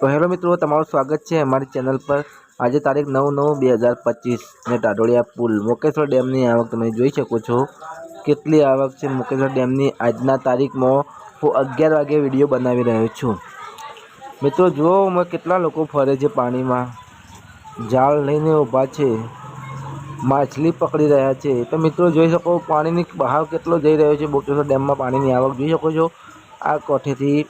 તો હેલો મિત્રો, તમારું સ્વાગત છે અમારી ચેનલ પર. આજે તારીખ નવ નવ બે હજાર પચીસ ને ટાટોળિયા પુલ, મુકેશ્વર ડેમની આવક તમે જોઈ શકો છો. કેટલી આવક છે મુકેશ્વર ડેમની? આજના તારીખમાં હું અગિયાર વાગે વીડિયો બનાવી રહ્યો છું. મિત્રો, જુઓ અમે કેટલા લોકો ફરે છે પાણીમાં. જાળ લઈને ઊભા છે. માછલી પકડી રહ્યા છે. તો મિત્રો, જોઈ શકો પાણીની બહાવ કેટલો જઈ રહ્યો છે બોકેશ્વર ડેમમાં પાણીની આવક. જોઈ શકો છો આ કોઠેથી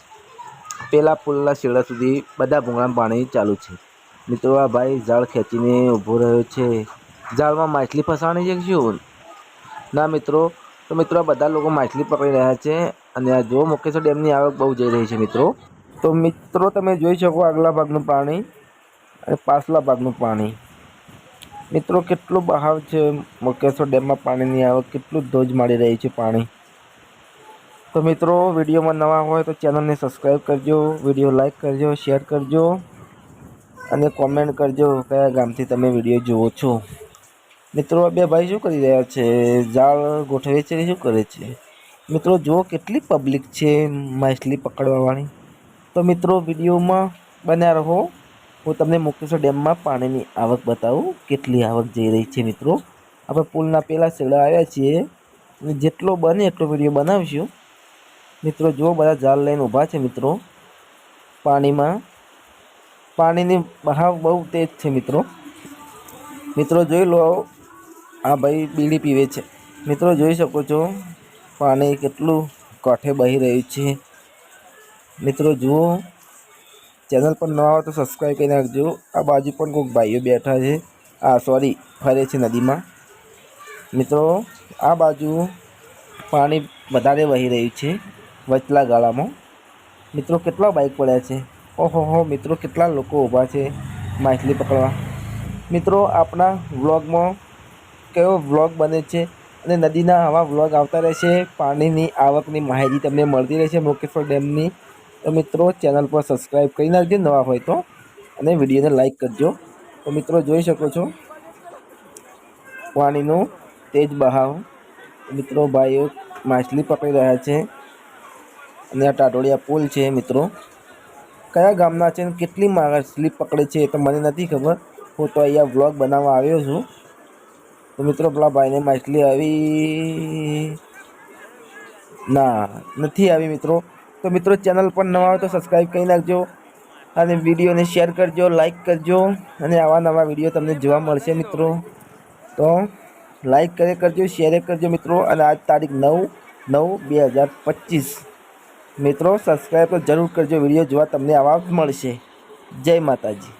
પેલા પુલના છેડા સુધી બધા ભૂંગળામાં પાણી ચાલુ છે. મિત્રો, આ ભાઈ ઝાડ ખેંચીને ઊભો રહ્યો છે. ઝાડમાં માછલી ફસાવાની છે શું? ના, મિત્રો. તો મિત્રો, આ બધા લોકો માછલી પકડી રહ્યા છે અને આ જો મુકેશ્વર ડેમની આવક બહુ જઈ રહી છે, મિત્રો. તો મિત્રો, તમે જોઈ શકો આગલા ભાગનું પાણી અને પાછલા ભાગનું પાણી. મિત્રો, કેટલું બહાવ છે મુકેશ્વર ડેમમાં પાણીની આવક? કેટલું ધોજ મળી રહી છે પાણી? તો મિત્રો, વિડીયોમાં નવા હોય તો ચેનલને સબસ્ક્રાઈબ કરજો, વીડિયો લાઈક કરજો, શેર કરજો અને કોમેન્ટ કરજો કયા ગામથી તમે વીડિયો જુઓ છો. મિત્રો, આ બે ભાઈ શું કરી રહ્યા છે? જાળ ગોઠવે છે કે શું કરે છે? મિત્રો, જુઓ કેટલી પબ્લિક છે માછલી પકડવાવાળી. તો મિત્રો, વિડીયોમાં બન્યા રહો. હું તમને મુકેશ્વર ડેમમાં પાણીની આવક બતાવું, કેટલી આવક જઈ રહી છે મિત્રો. આપણે પુલના પહેલાં છેડા આવ્યા છીએ. અને જેટલો બને એટલો વીડિયો બનાવીશું. મિત્રો, જુઓ, બધા જાળ લઈને ઊભા છે મિત્રો. પાણીમાં, પાણીની બહાવ બહુ તેજ છે મિત્રો. મિત્રો, જોઈ લો, આ ભાઈ બીડી પીવે છે. મિત્રો, જોઈ શકો છો, પાણી કેટલું કાંઠે બહી રહ્યું છે. મિત્રો, જુઓ, ચેનલ પર ન આવે તો સબસ્ક્રાઈબ કરી નાખજો. આ બાજુ પણ કોઈક ભાઈઓ બેઠા છે. આ સોરી ફરે છે નદીમાં. મિત્રો, આ બાજુ પાણી વધારે વહી રહ્યું છે. વચલા ગાળામાં. મિત્રો, કેટલા બાઇક પડ્યા છે? ઓહો મિત્રો, કેટલા લોકો ઊભા છે માછલી પકડવા. મિત્રો, આપણા વ્લોગમાં કયો વ્લોગ બને છે અને નદીના આવા વ્લોગ આવતા રહેશે પાણીની આવકની માહિતી તમને મળતી રહેશે મુકેશ્વર ડેમની. તો મિત્રો, ચેનલ પર સબસ્ક્રાઈબ કરી નાખજો, નવા હોય તો. અને વિડીયોને લાઈક કરજો. તો મિત્રો, જોઈ શકો છો. પાણીનો તેજ બહાવ. મિત્રો, ભાઈઓ, માછલી પકડી રહ્યા છે. અને આ ટાટોડિયા પુલ છે મિત્રો. કયા ગામના છે અને કેટલી સ્લીપ પકડે છે એ તો મને નથી ખબર. હું તો અહીંયા વ્લોગ બનાવવા આવ્યો છું. તો મિત્રો, પેલા ભાઈને માછલી આવી. ના, નથી આવી મિત્રો. તો મિત્રો, ચેનલ પર નવા હોય તો સબસ્ક્રાઈબ કરી નાખજો. અને વિડીયોને શેર કરજો, લાઈક કરજો. અને આવા નવા વીડિયો તમને જોવા મળશે મિત્રો. તો લાઈક કરે કરજો, શેર કરજો મિત્રો. અને આજ તારીખ નવ નવ બે હજાર પચીસ. મિત્રો સબસ્ક્રાઈબ તો જરૂર કરજો. વીડિયો જોવા તમને આવા મળશે. જય માતાજી.